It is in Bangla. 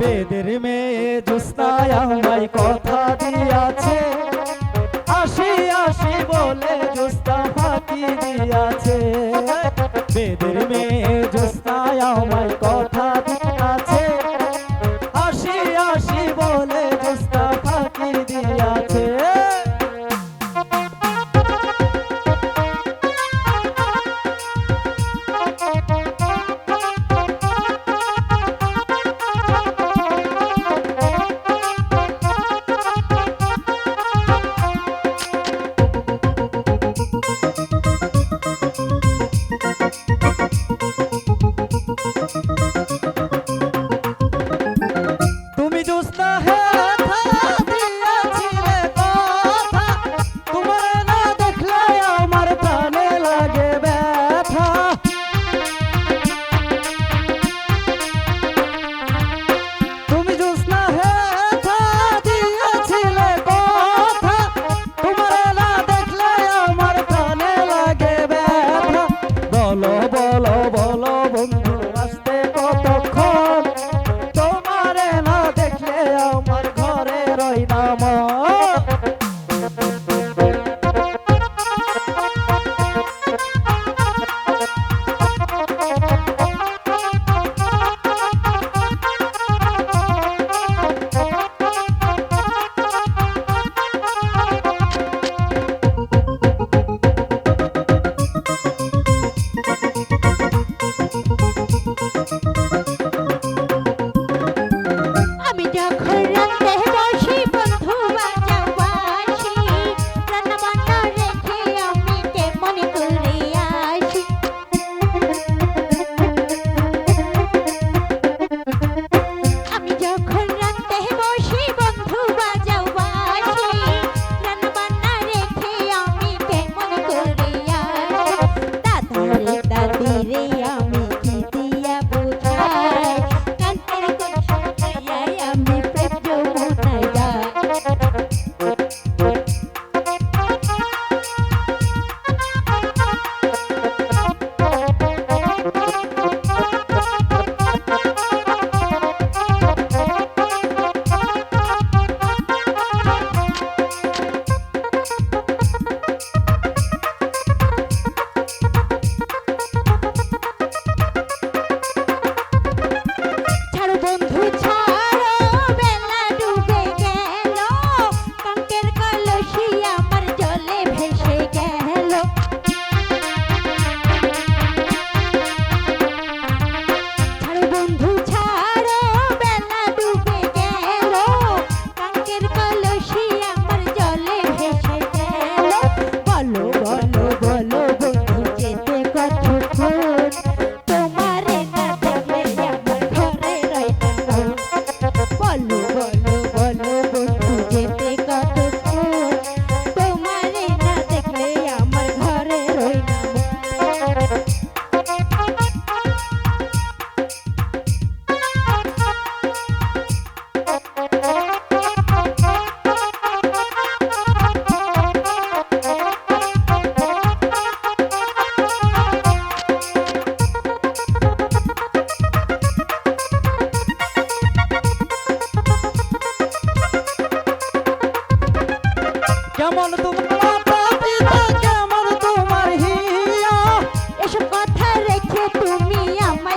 বেদের মেয়ে জুস্তায় আমায় কথা দিয়াছে। আসি আসি বলে জুস্তা ফাঁকি দিয়াছে। বেদের মেয়ে দোস্ত হে Enquanto me